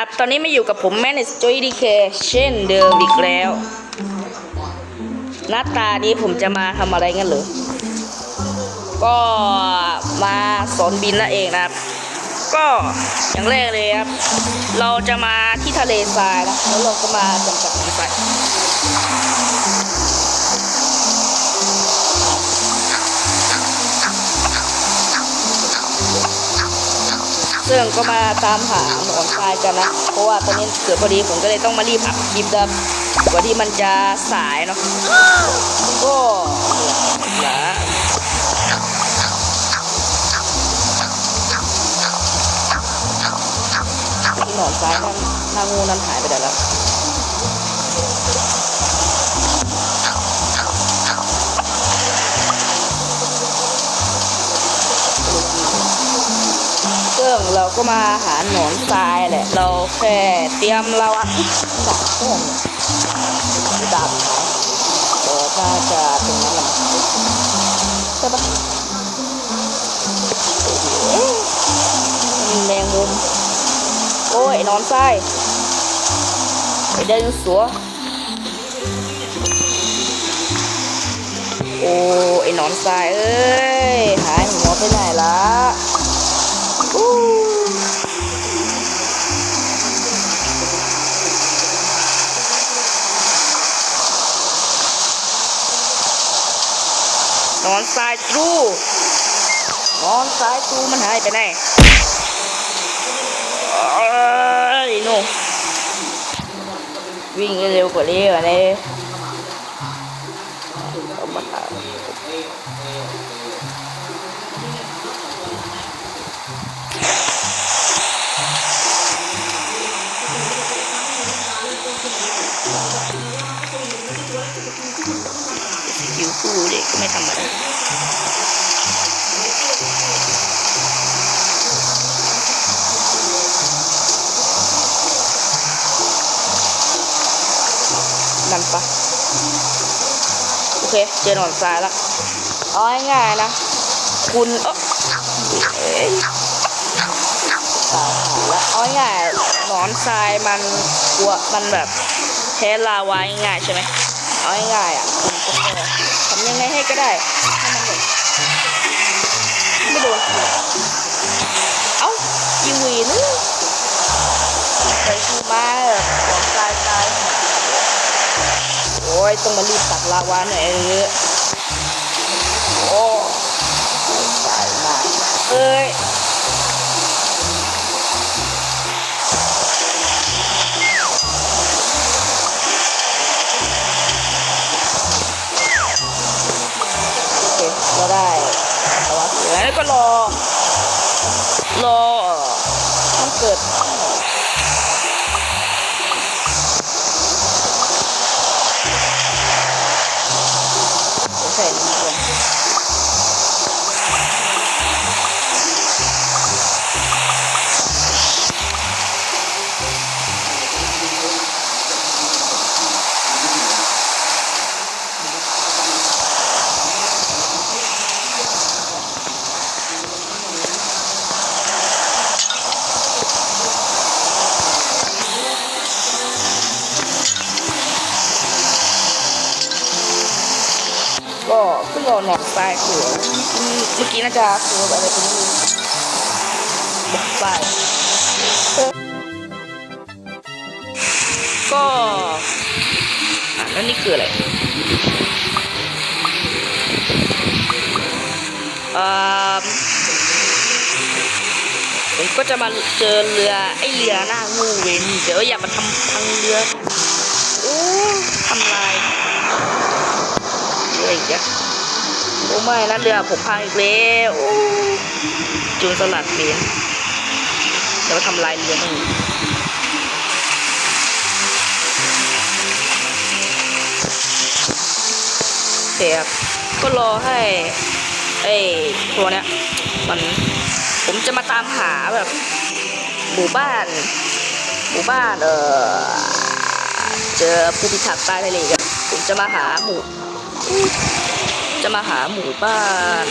ครับ ตอนนี้มาอยู่กับผมแมนสจุยดีเคเช่นเดิมอีกแล้ว หน้าตานี้ผมจะมาทำอะไรกันเหรอ ก็มาสอนบินนั่นเองนะครับ ก็อย่างแรกเลยครับ เราจะมาที่ทะเลทรายนะ แล้วเราก็มาจำกัดสาย ซึ่งก็มาตามหาหนอนทรายกันนะ เพราะว่าตอนนี้เกิดพอดีผมก็เลยต้องมารีบอัดคลิปครับกว่าที่มันจะสายเนาะก็เหอที่หนอนทรายนั่นหน้างูนั้นหายไปไหนแล้ว เราก็มาหาหนอนทรายแหละ เราแค่เตรียมเราอะดาบพวกนี้ดาบหายเออน่าจะตรงนั้นแหละใช่ปะเอ๊ะมันแมงมุม โอ้ยไอ้หนอนทรายไอ้ไดโนสาร์โอ้ไอ้นอนทรายเอ้ย หายหัวไปไหนละ อนสายตรูนอนสายตรูมันหายไปไหนไอ้ยหนูวิ่งเร็วกว่านี้ก่อน ปะโอเค เจอหนอนทรายแล้วเอาง่ายๆนะ คุณเออเอ้ยตายหาแล้วเอาง่ายหนอนทรายมันกลัวมันแบบแพ้ลาวาง่ายใช่ไหมเอาง่ายอะคุณก็ทำยังไงให้ก็ได้ให้มันแบบไม่โดนเอ้าอีวีนึไปคือมาแบบของตายตาย อ้ยต้องมารีบตักลาวาหน่อยเออโอ้ตายมาเอ้ย เพิ่งเอหนอนทรายคือเมื่อกี้น่าจะคืออะไรตรงนี้บอกทรายก็อะแล้วนี่คืออะไรอ่าผมก็จะมาเจอเรือไอเรือหน้างูเวนเดี๋ยวอย่ามาทำพังเรือโอ้ทำลายเรืออีกอะ อ้ไม่นะเรือผมพังอีกแล้วจูนสลัดเรียนเดี๋ยวทำลายเรือมึงเสียบก็รอให้ไอ้ตัวเนี้ยมันผมจะมาตามหาแบบหมู่บ้านหมู่บ้านเออเจอผู้พิทักษ์ใต้ทะเลกันผมจะมาหาหมู่ จะมาหาหมู่บ้าน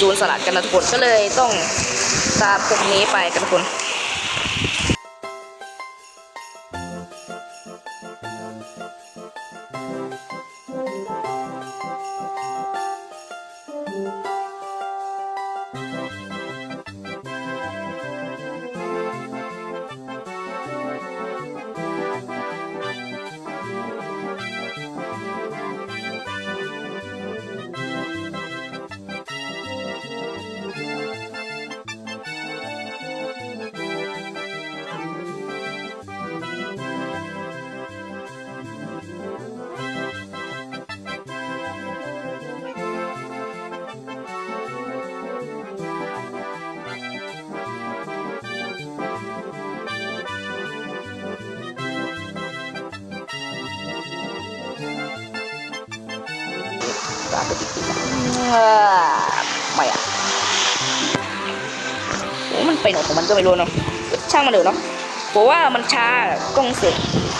จูนสลัดกันนะทุกคนก็เลยต้องตามพวกนี้ไปกันทุกคน หนของมันก็ไม่รู้เนาะช่างมันเถอะเนาะบอกว่ามันช้ากล้องเสก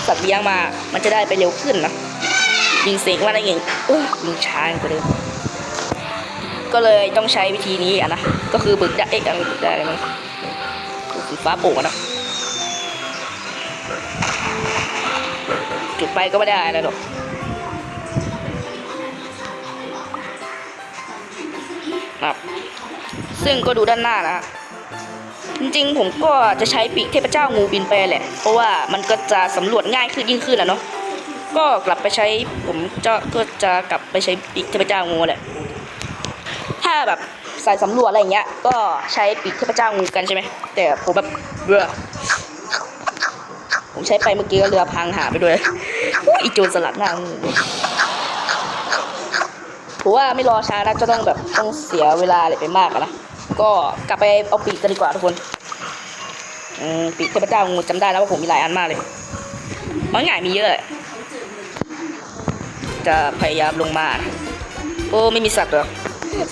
สัตว์เลี้ยงมา มันจะได้ไปเร็วขึ้นนะยิงเสกมาอะได้เงเออยิงช้ากว่าเดิมก็เลยต้องใช้วิธีนี้อะนะก็คือบึกได้เอ๊ะบึกได้อะไรมั้งก็คือฟ้าโป่งอะเนาะจุดไปก็ไม่ได้อะไรหรอกครับซึ่งก็ดูด้านหน้านะ จริงๆ ผมก็จะใช้ปีกเทพเจ้างูบินไปแหละ เพราะว่ามันก็จะสำรวจง่ายขึ้นยิ่งขึ้นแหละเนาะก็กลับไปใช้ผมจะก็จะกลับไปใช้ปีกเทพเจ้างูแหละ ถ้าแบบสายสำรวจอะไรอย่างเงี้ย ก็ใช้ปีกเทพเจ้างูกันใช่ไหมแต่ผมแบบเบื่อผมใช้ไปเมื่อกี้ก็เรือพังหาไปด้วยอีโจรสลัดหน้างูผมว่าไม่รอช้านะจะต้องแบบต้องเสียเวลาอะไรไปมากนะ ก็กลับไปเอาปีกกันดีกว่าทุกคน อืมปีเทพเจ้างูจำได้แล้วว่าผมมีหลายอันมากเลยมันง่ายมีเยอะ จะพยายามลงมา โอ้ไม่มีสัตว์เหรอ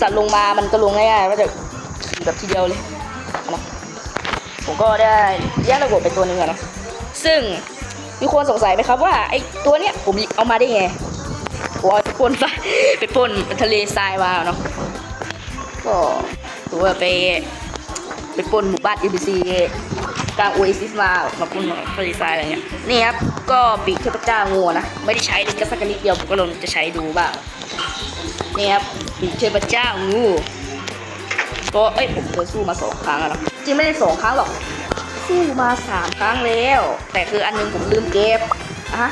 สัตว์ลงมามันก็ลงง่ายๆว่าจะขี่แบบทีเดียวเลยนะผมก็ได้แยกระบบไปตัวหนึงอะนะซึ่งมีคนสงสัยไหมครับว่าไอ้ตัวเนี้ยผมเอามาได้ไงผมเอาไปปนไปปนทะเลทรายมาเนาะก็ถือว่าไปไปปนหมู่บ้าน ABC กางโอเอซิสมามาปล้นทะเลทรายอะไรเงี้ยนี่ครับก็ปีกเทพเจ้างูนะไม่ได้ใช้เลยก็สักนิดเดียวผมก็ลองจะใช้ดูบ้างนี่ครับปีกเทพเจ้างูก็เอ้ยผมเคยสู้มาสองครั้งอะเนาะจริงไม่ได้สองครั้งหรอกสู้มาสามครั้งแล้ว แต่คืออันหนึงผมลืมเก็บอะ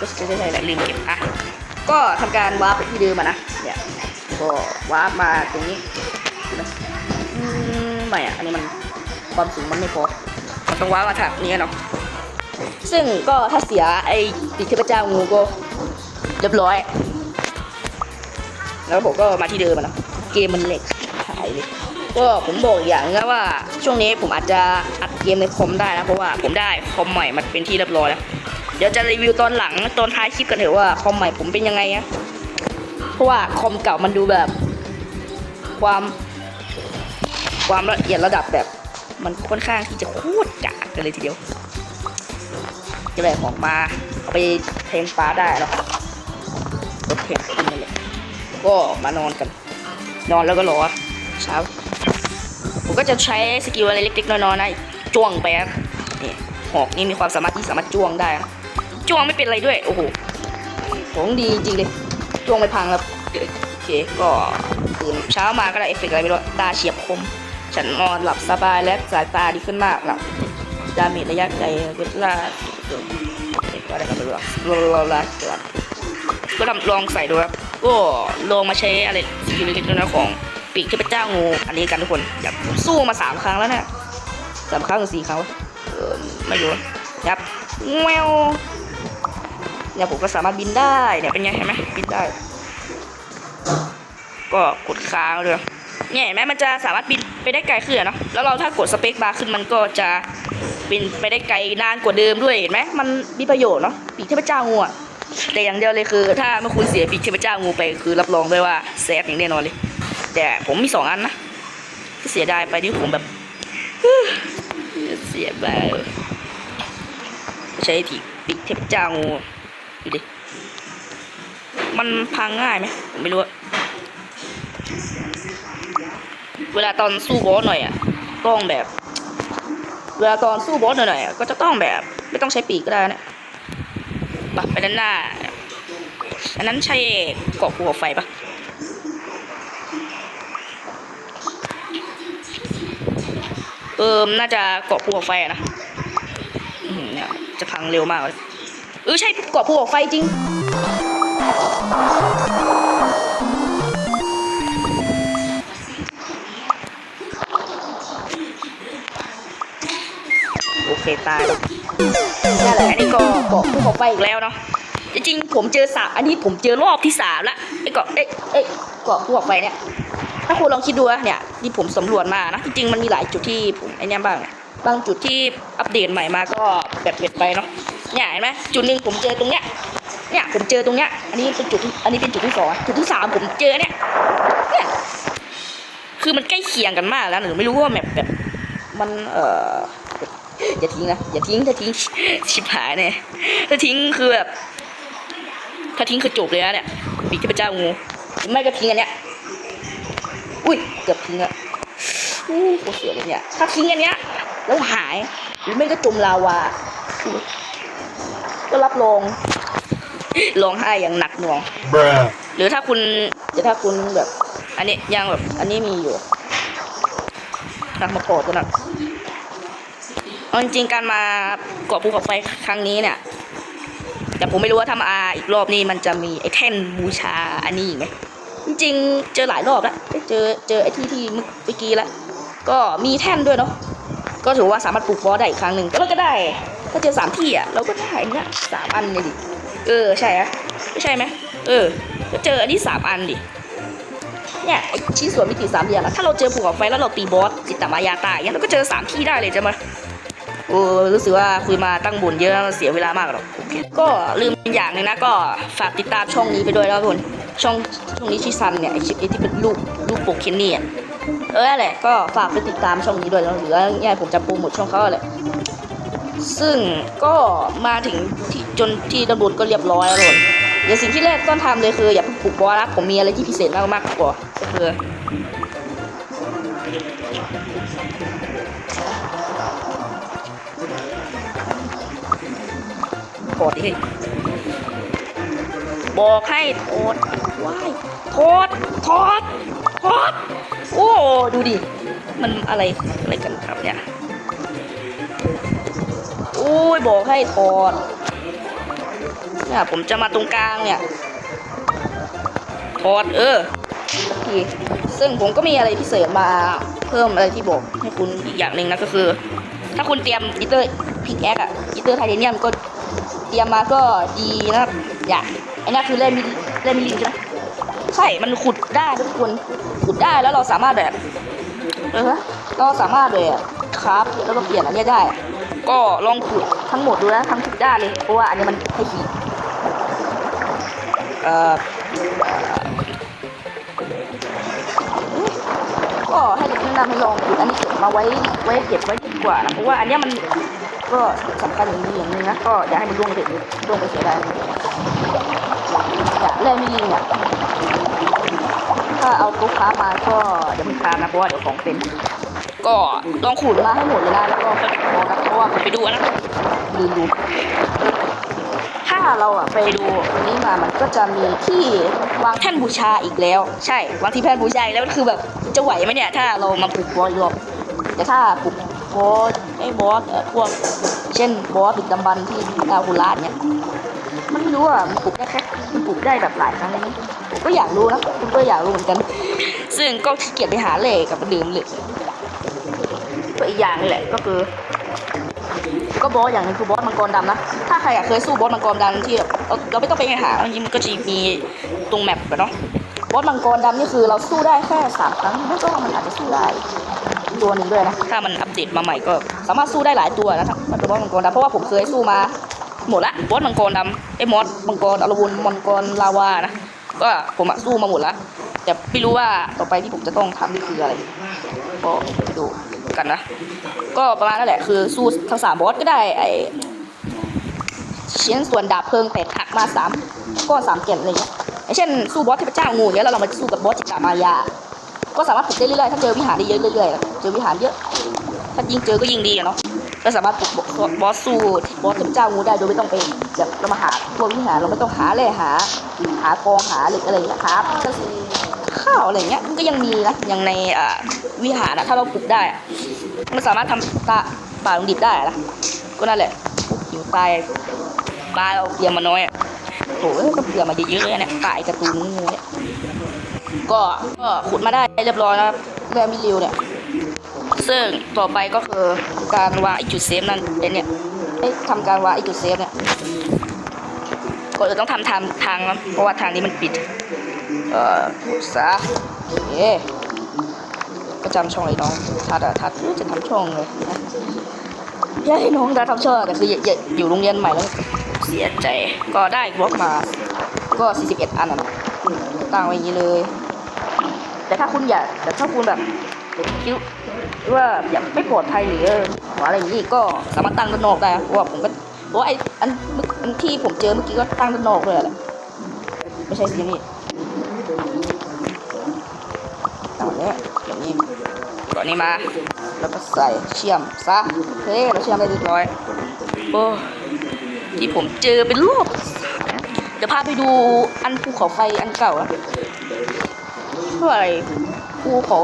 ก็จะได้ใช่แหละลืมเก็บอะก็ทำการวาร์ปไปที่เดิมนะเนี่ยก็วาร์ปมาตรงนี้ไหมอืมไม่อะอันนี้มันความสูงมันไม่พอ ต้องว้าร์ปมาทางนี้เนาะซึ่งก็ถ้าเสียไอ้ปีกเทพเจ้างูก็เรียบร้อย แล้วผมก็มาที่เดิมอะนะเกมมันเหล็กหายเลยก็ผมบอกอีกอย่างนะว่าช่วงนี้ผมอาจจะอัดเกมในคอมได้นะเพราะว่าผมได้คอมใหม่มันเป็นที่เรียบร้อยแล้วเดี๋ยวจะรีวิวตอนหลังตอนท้ายคลิปกันเถอะว่าคอมใหม่ผมเป็นยังไงนะเพราะว่าคอมเก่ามันดูแบบ ความ ความละเอียดระดับแบบ มันค่อนข้างที่จะโคตรกากกันเลยทีเดียวจะแบบออกมาเอาไปเทงฟ้าได้แล้วรถเทงขึ้นนั่นแหละก็มานอนกัน นอนแล้วก็รอเช้าผมก็จะใช้สกิลอะไรเล็กๆน้อยๆนะจ้วงไปครับนี่หอกนี่มีความสามารถที่สามารถจ้วงได้จ้วงไม่เป็นอะไรด้วยโอ้โหของดีจริงเลยจ้วงไม่พังแล้วโอเคก็ตื่นเช้ามาก็ได้เอฟเฟกต์อะไรไม่รู้ตาเฉียบคม ฉันนอนหลับสบายและสายตาดีขึ้นมากหลับดาเมจระยะไกลเวลาก็ได้ครับไปดูลองลองลองก็ทำลองใส่ดูครับก็ลองมาใช้อะไรสกิลเล็กๆน้ของปีกเทพเจ้างูอันนี้กันทุกคนอยาสู้มาสามครั้งแล้วนี่ยสามครั้งหรือสี่ครั้งเออไม่รู้ครับแมวเนี่ยผมก็สามารถบินได้เนี่ยเป็นไงเห็นไหมบินได้ ก็กดค้างเลย เนี่ยเห็นไหมมันจะสามารถบินไปได้ไกลขึ้นอะเนาะแล้วเราถ้ากดสเปคบาร์ขึ้นมันก็จะบินไปได้ไกลนานกว่าเดิมด้วยเห็นไหมมันมีประโยชน์เนาะปีกเทพเจ้างูอะแต่อย่างเดียวเลยคือ ถ้าเมื่อคุณเสียปีกเทพเจ้างูไปคือรับรองด้วยว่าแซดอย่างแน่นอนเลย แต่ผมมีสองอันนะที่เสียดายไปที่ผมแบบเสียไปใช้ถีปีกเทพเจ้างูดูดิมันพังง่ายไหมผมไม่รู้ เวลาตอนสู้บอสหน่อยอะต้องแบบ เวลาตอนสู้บอสหน่อยๆอะก็จะต้องแบบ ไม่ต้องใช้ปีกก็ได้นะปะไปด้านหน้า อันนั้นใช่เกาะภูเขาไฟปะเออน่าจะเกาะภูเขาไฟอะนะเนี่ยจะพังเร็วมากเลยเออใช่เกาะภูเขาไฟจริง เคตายแล้วนั่นแหละอันนี้ก็เกาะภูเขาไฟอีกแล้วเนาะจริงๆผมเจอสามอันนี้ผมเจอรอบที่สามละไอ้เกาะเอ้เอ้เกาะภูเขาไฟเนี่ยถ้าคุณลองคิดดูนะเนี่ยที่ผมสำรวจมานะจริงๆมันมีหลายจุดที่ผมไอเนี้ยบ้างบางจุดที่อัปเดตใหม่มาก็แบบเปลี่ยนไปเนาะเนี่ยเห็นไหมจุดหนึ่งผมเจอตรงเนี้ยเนี่ยผมเจอตรงเนี้ยอันนี้เป็นจุดอันนี้เป็นจุดที่สองจุดที่สามผมเจอเนี่ยเนี่ยคือมันใกล้เคียงกันมากแล้วหนูไม่รู้ว่าแมปแบบมันเอ่อ อย่าทิ้งนะอย่าทิ้งถ้าทิ้งชิบหายเนี่ยถ้าทิ้งคือแบบถ้าทิ้งคือจบเลยนะเนี่ยปีกเทพเจ้างูหรือไม่ก็ทิ้งอันเนี้ยอุ้ยเกือบทิ้งอะอู้โคตรเสียเลยเนี่ยถ้าทิ้งอันเนี้ยแล้วหายหรือไม่ก็จมลาวาอุ๊ยก็รับรองร้องไห้อย่างหนักหน่วง Bruh. หรือถ้าคุณจะถ้าคุณแบบ อันนี้ยังแบบ อันนี้มีอยู่นักมาโกรธกันนะ เอาจริงๆการมาเกาะภูเขาไฟครั้งนี้เนี่ย แต่ผมไม่รู้ว่าถ้ามาอีกรอบนี้มันจะมีไอ้แท่นบูชาอันนี้อีกไหมจริงๆเจอหลายรอบแล้วเจอเจอไอ้ที่ที่เมื่อกี้แล้วก็มีแท่นด้วยเนาะก็ถือว่าสามารถปลูกบอสได้อีกครั้งหนึ่งก็เราก็ได้ ถ้าเจอสามที่อะเราก็ได้เนี่ยสามอันเลยดิเออใช่อะไม่ใช่ไหมเออก็เจออันนี้สามอันดิเนี่ยชิ้นส่วนมิติสามเหลี่ยมอะถ้าเราเจอภูเขาไฟแล้วเราตีบอสจิตตมายาตายเงี้ยเราก็เจอสามที่ได้เลยจะมา โอ้รู้สึกว่าคุยมาตั้งบุญเยอะเสียเวลามากหรอกก็ลืมอย่างหนึงนะก็ฝากติดตามช่องนี้ไปด้วยแล้วทุกคนช่องช่องนี้ชื่อซันเนี่ยไอชื่อไอที่เป็นรูปรูปปกเคนนี่เออแหละก็ฝากไปติดตามช่องนี้ด้วยแล้วหรือว่าเนี่ยผมจะโปรโมทช่องเขาแหละซึ่งก็มาถึงที่จนที่ตำรวจก็เรียบร้อยแล้วทุกคนเดี๋ยวสิ่งที่แรกต้องทำเลยคืออย่าเพิ่งปลุกบอสนะผมมีอะไรที่พิเศษมากมากกว่าก็คือ ถอดดิบอกให้ถอดว้ายถอดถอดถอดโอ้ดูดิ มันอะไรอะไรกันครับเนี่ยโอ้ยบอกให้ถอดเนี่ยผมจะมาตรงกลางเนี่ยถอดเออทีซึ่งผมก็มีอะไรพิเศษมาเพิ่มอะไรที่บอกให้คุณอีกอย่างหนึ่งนะก็คือ ถ้าคุณเตรียมอีเตอร์พิกแอคอะอีเตอร์ไทเทเนียมก็ รียมมาก็ดีนะครับอย่าไอ้นั่นคือเล่นมิเล่นมิลินใช่ไหมใช่มันขุดได้ทุกคนขุดได้แล้วเราสามารถแบบเออเราสามารถเลยครับแล้วก็เปลี่ยนอันนี้ได้ ก็ลองขุดทั้งหมดดูนะทั้งทุกด้านเลยเพราะว่าอันนี้มันให้ขีดเอ่อก็ให้เด็กแนะนำให้ลองขุดอันนี้เก็บมาไว้ไว้เก็บไว้ดีกว่านะเพราะว่าอันนี้มัน ก็สำคัญอย่างนี้อย่างหนึงนะก็อย่าให้มันร่วงไปเด็ดร่วงไปเสียดายอย่าเล่นไม่ยิงเนี่ยถ้าเอาตุ๊กค้ามาก็เดี๋ยวมันค้านะเพราะว่าเดี๋ยวของเต็มก็ลองขูดมาให้หมดเลยนะแล้วก็ค่อยพอนะเพราะว่าผมไปดูนะลืมดูถ้าเราอะไปดูอันนี้มามันก็จะมีที่วางแท่นบูชาอีกแล้ว ใช่วางที่แท่นบูชาอีกแล้วคือแบบจะไหวไหมเนี่ย ถ้าเรามาปลุกบอสอีกรอบแต่ถ้าปลุกบอสไอ้บอสเออพวก เช่นบอสดึกดำบรรที่ดาวคุลาดเนี่ยมันไม่รู้อะมันปลุกได้แค่มันปลุกได้แบบหลายครั้งเลยนะผมก็อยากรู้นะผมก็อยากรู้เหมือนกัน ซึ่งก็ขี้เกียจไปหาเลขกับดื่มเลยก็อีกอย่างนี่แหละก็คือ ก็บอสอย่างนึงคือบอสมังกรดำนะถ้าใครอะเคยสู้บอสมังกรดำที่แบบเราไม่ต้องไปหาจริงๆมันก็จะมีตรงแมปอะเนาะบอสมังกรดำนี่คือเราสู้ได้แค่สามครั้งแล้วก็มันอาจจะสู้ได้ ตัวหนึ่งด้วยนะถ้ามันอัปเดตมาใหม่ก็สามารถสู้ได้หลายตัวนะครับมันเป็นบอสมังกรดำเพราะว่าผมเคยสู้มาหมดละบอสมังกรดำไอ้มอสมังกรอรวนมังกรลาวานะก็ผมอะสู้มาหมดละแต่ไม่รู้ว่าต่อไปที่ผมจะต้องทำนี่คืออะไรก็ไปดูกันนะ ก็ประมาณนั่นแหละคือสู้ทั้งสามบอสก็ได้ไอชิ้นส่วนดาบเพลิงแตกหักมาสามก้อนสามเกล็ดอะไรเงี้ยอย่างเช่นสู้บอสเทพเจ้างูเนี้ยแล้วเรามาสู้กับบอสจิตตามายา ก็สามารถปลุกได้เรื่อยๆ ถ้าเจอวิหารได้เยอะเรื่อยๆ เจอวิหารเยอะ ถ้ายิ่งเจอก็ยิ่งดีอะเนาะก็สามารถปลุกบอสสู้บอสเจ้างูได้โดยไม่ต้องไปแบบเรามาหาพวกวิหารเราไม่ต้องหาแร่หา หากองหาหล็กอะไรอย่างเงี้ยครับก็คือข้าวอะไรเงี้ยมันก็ยังมีนะอย่างในวิหารอะถ้าเราปลุกได้มันสามารถทำตาป่าลงดิบได้นะก็นั่นแหละหิวตายปลาเราเตรียมมาน้อยอะโอ้ยก็เตรียมมาเยอะๆเลยนี่ยตายกร์ตูนงูเนี่ย ก็ก็ขุดมาได้เรียบร้อยนะครับแม่มิริวเนี่ย ซึ่งต่อไปก็คือการวางไอจุดเซฟนั่นเนี่ยทำการวางไอจุดเซฟเนี่ยก็จะต้องทำทางทางเพราะว่าทางนี้มันปิด เอ่อซะโอเคก็จำช่องไอ้น้องทัดอะทัดจะทำช่องเลยนะย่าให้น้องทัดทำช่องแต่คืออยู่โรงเรียนใหม่แล้วเสียใจก็ได้บล็อกมา ก็ 41 อันนะตั้งไว้อย่างนี้เลย แต่ถ้าคุณอยากแต่ถ้าคุณแบบคิดว่าอยากไม่ปลอดภัยหรืออะไรอย่างนี้ก็สามารถตั้งด้านนอกได้เพราะว่าผมก็เพราะว่าไอ้อันอันที่ผมเจอเมื่อกี้ก็ตั้งด้านนอกเลยแหละไม่ใช่สีนี้ตั้งแบบนี้แบบนี้ก่อนนี้มา แล้วก็ใส่เชื่อมซะเฮ้เราเชื่อมได้เรียบร้อยโอ้ที่ผมเจอเป็นรอบเดี๋ยวพาไปดูอันภูเขาไฟอันเก่าอะ ท่าไหร่ภูเขา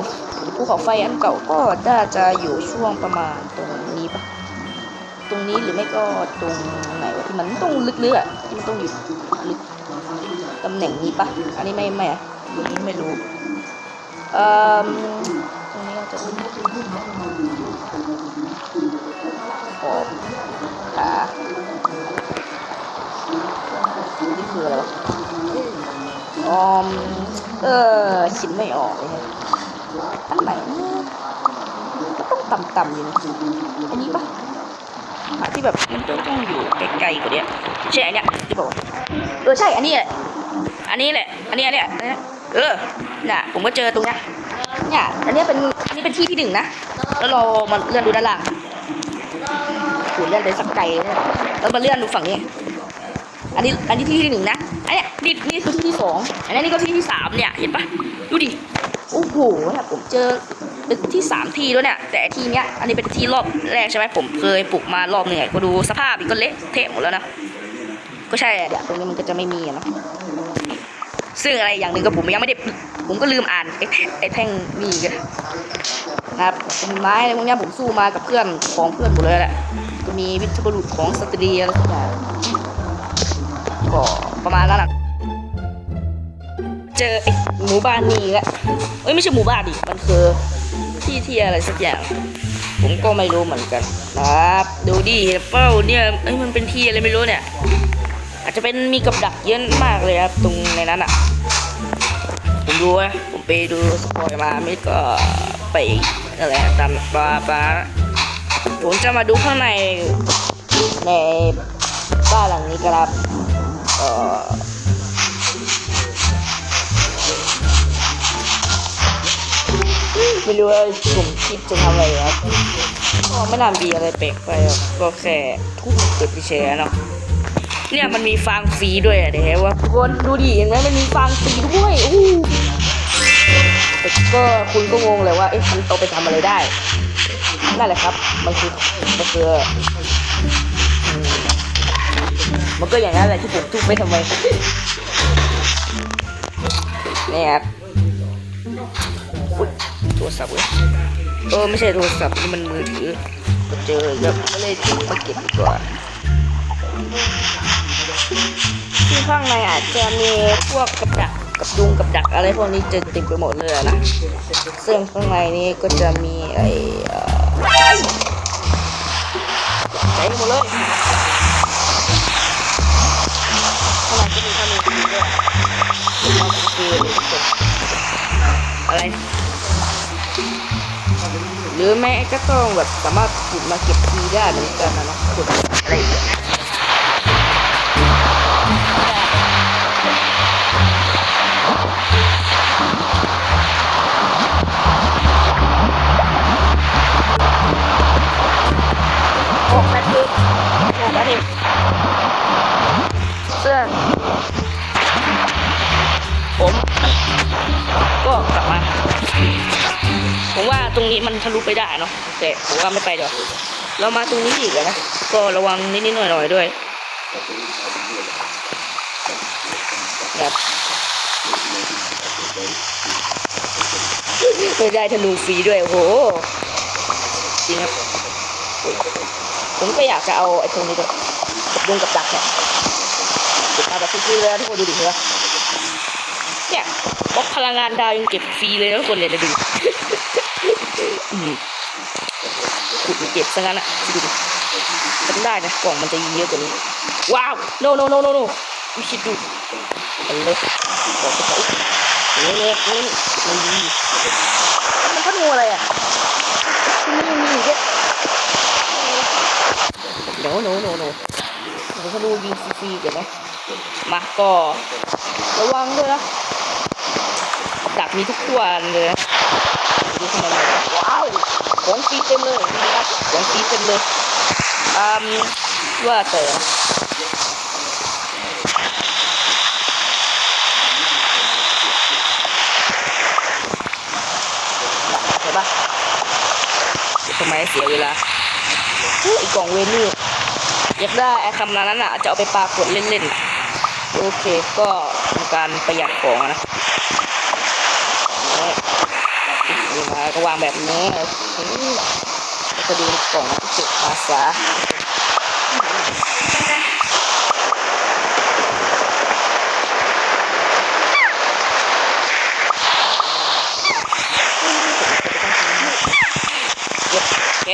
ภูเขาไฟอันเก่าก็น่าจะอยู่ช่วงประมาณตรงนี้ปะตรงนี้หรือไม่ก็ตรงไหนวะที่มันต้องลึกๆอะที่มันต้องอยู่ลึกตำแหน่งนี้ปะอันนี้ไม่ไม่อะตรงนี้ไม่รู้เอ่อตรงนี้เราจะขอบขานี่คืออะไรวะออม เออคิดไม่ออกเลยฮะอันไหนก็ต้องต่ำๆอยู่นะอันนี้ปะหาที่แบบมันต้องต้องอยู่ไกลๆกว่านี้ใช่อันเนี้ยที่บอกเออใช่อันนี้แหละอันนี้แหละ อันนี้อันเนี้ยอันเนี้ยเออน่ะผมก็เจอตรงเนี้ยเนี่ยอันเนี้ยเป็นอันนี้เป็นที่ที่หนึ่งนะแล้วเรามาเลื่อนดูด้านล่างขูเลื่อนไปสักไกลเลยแล้วมาเลื่อนดูฝั่งนี้ อันนี้อันนี้ที่ที่หนึ่งนะ อันเนี้ยนี่นี่คือที่ที่สองอันนี้นี่ก็ที่ที่สามเนี่ยเห็นปะดูดิโอ้โหเนี่ยผมเจอเป็นที่สามที่แล้วเนี่ย แต่ที่เนี้ยอันนี้เป็นที่รอบแรกใช่ไหมผมเคยปลูกมารอบหนึ่งก็ดูสภาพอีกก็เละเทะหมดแล้วนะก็ใช่เดี๋ยวตรงนี้มันก็จะไม่มีเนาะซึ่งอะไรอย่างหนึ่งก็ผมยังไม่ได้ผมก็ลืมอ่านไอ้แท่งไอ้แท่งนี่กันนะครับไม้อะไรพวกนี้ผมสู้มากับเพื่อนของเพื่อนหมดเลยแหละก็มีวิทยบุรุษของสตรีอะไรทุกอย่างก็ ประมาณนั้นแหละเจอไอ้หมู่บ้านนี้แหละเอ้ยไม่ใช่หมู่บ้านดิมันคือที่ที่อะไรสักอย่าง ผมก็ไม่รู้เหมือนกันนะครับดูดิเป้าเนี่ยเอ้ยมันเป็นที่อะไรไม่รู้เนี่ย อาจจะเป็นมีกับดักเยอะมากเลยครับตรงในนั้นอะ ผมดูนะผมไปดูสปอยมาไม่ก็ไปอะไรตามปลาปลาผมจะมาดูข้างในในบ้านหลังนี้ครับ ไม่รู้ว่าผมคิดจะทำอะไรครับก็ไม่น่ามีอะไรแปลกไปหรอกก็แค่ทุบเกิดเฉยๆเนาะเนี่ยมันมีฟางฟรีด้วยอะเดี๋ยวว่าทุกคนดูดิเห็นไหมมันมีฟางฟรีด้วยอู้แต่ก็คุณก็งงเลยว่าเอ๊ะมันเอาไปทำอะไรได้นั่นแหละครับมันคือมันคือ มันก็อย่างนั้นแหละที่ผมทุบไม่ทำไมนี่ครับโทรศัพท์เว้ยเออไม่ใช่โทรศัพท์นี่มันมือถือก็เจอแล้วก็เลยทุบมาเก็บดีกว่าที่ข้างในอาจจะมีพวกกับดักกับยุงกับดักอะไรพวกนี้จอเต็มไปหมดเลยอะนะซึ่งข้างในนี้ก็จะมีไอ้เอ่อใช้หมดเลย อะไร หรือแม่ก็ต้องแบบสามารถขุดมาเก็บฟรีได้เหมือนกันนะเนาะขุดอะไรอย่างเงี้ยหกนาทีหกนาทีเสื้อ ก็กลับมา ผมว่าตรงนี้มันทะลุไปได้เนาะแต่ผมว่าไม่ไปเดี๋ยวเรามาตรงนี้อีกนะก็ระวังนิดๆหน่อยๆด้วยแบบไม่ได้ธนูฟรีด้วยโอ้โหจริงครับผมก็อยากจะเอาไอ้ตรงนี้ด้วยกับดงกับดักเนี่ยเก็บมาแบบฟรีๆเลยทุกคนดูดิเหรอเนี่ย พลังงานดาวยังเก็บฟรีเลยนะทุกคนเนี่ยดูขุดเก็บซะงั้นอะดูทำได้นะกล่องมันจะเยอะกว่านี้ ว้าว no no no no no ไม่คิดดูมันเลยบอกไปนี่นี่นี่มันดีมันก็งูอะไรอะที่นี่มีอีกเยอะ no no no no ผมจะดูยิงฟรีๆกันนะมาก็ระวังด้วยนะ ดักมีทุกวันเลยนะดูข้างในเลยว้าวของฟรีเต็มเลยนี่นะของฟรีเต็มเลยอืมว่าแต่เห็นปะทำไมเสียเวลาเฮ้ยไอ้กล่องเวนนี่อยากได้ไอ้คำนั้นน่ะจะเอาไปปรากฏเล่นๆน่ะโอเคก็เป็นการประหยัดของอะนะนี่มา ก็วางแบบนี้อืมแล้วก็ดูในกล่องที่เก็บมาซะก็บโอเค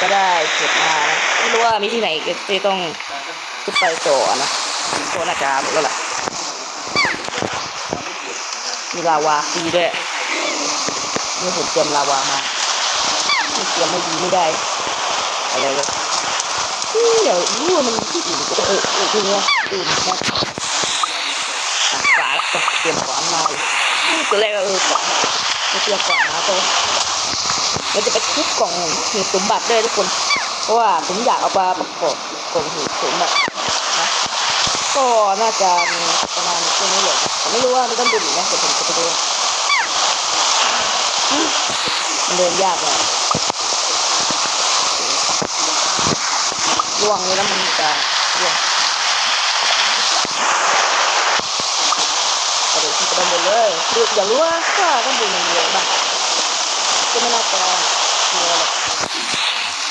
ก็ได้เก็บมาไม่รู้ว่ามีที่ไหนที่ต้องขึ้นไปต่อนะก็น่าจะหมดแล้วล่ะมีลาวาฟรีด้วย นี่ผมเตรียมลาวามาเตรียมไม่ดีไม่ได้ อะไรเลยเดี๋ยวรู้ว่ามันมีที่อื่นก็เออเออทีเนี้ยอื่นนะอะฝาก็เตรียมขวานมาลยตัวแรกก็เออขวานไม่เตรียมขวานมาตัวเราจะไปทุบกล่องหีบสมบัติด้วยทุกคน เพราะว่าผมอยากเอามาประกอบกล่องหีบสมบัตินะก็น่าจะมีประมาณนี้แหละนะแต่ไม่รู้ว่ามันต้องดูอีกนะเดี๋ยวผมจะไปดู มันเดินยากเลยล่วงเลยแล้วมันจะล่วงกระโดดขึ้นไปด้านบนเลยดูอย่ารู้ว่าถ้าด้านบนมันมีอะไรบ้างก็ไม่น่าจะมีอะไรหรอก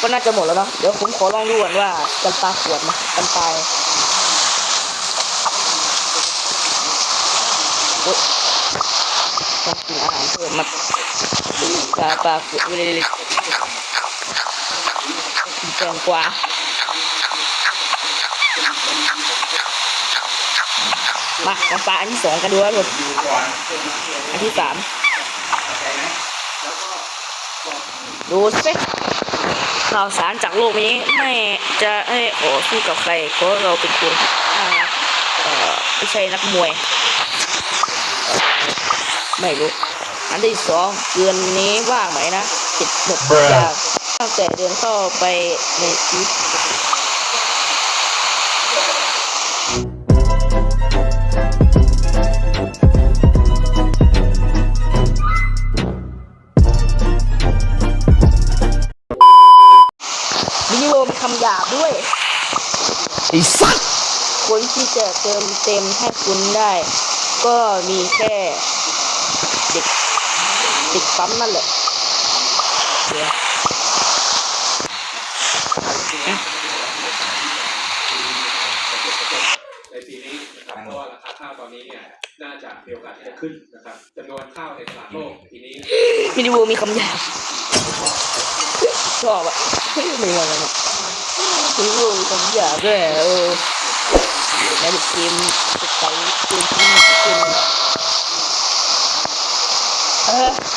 ก็น่าจะหมดแล้วเนาะเดี๋ยวผมขอลองดูก่อนว่ากันปลาขวดนะกันปลาโอ๊ยต้องกินอาหารเพิ่มมา ปลาปลาขุดไปเลยแกงกวามาของปลาอันที่สองกันดูแล้วทุกอันที่สามดูสิข่าวสารจากโลกนี้ไม่จะให้โอ้สู้กับใครเพราะเราเป็นคนไม่ใช่นักมวย ไม่รู้ อันที่สองเดือนนี้ว่างไหมนะติดหมดทุกอย่างตั้งแต่เดินเข้าไปในชีวิตวิดีโอมีคำหยาบด้วยไอ้สัสคนที่จะเติมเต็มให้คุณได้ ก็มีแค่เด็ก เด็กปั๊มนั่นแหละเดี๋ยวในปีนี้นะครับเพราะว่าราคาข้าวตอนนี้เนี่ยน่าจะมีโอกาสที่จะขึ้นนะครับจำนวนข้าวในตลาดโลกปีนี้วิดีโอมีคำหยาบชอบอะไม่มีอะไรนะวิดีโอมีคำหยาบด้วยเออแล้วเด็กเกมเด็กไปเกมที่มันเกมเออ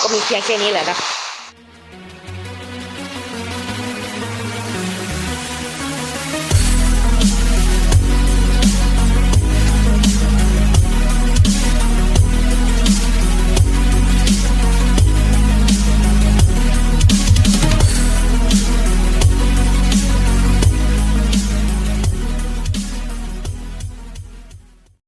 ก็มีเพียงแค่นี้แหละนะ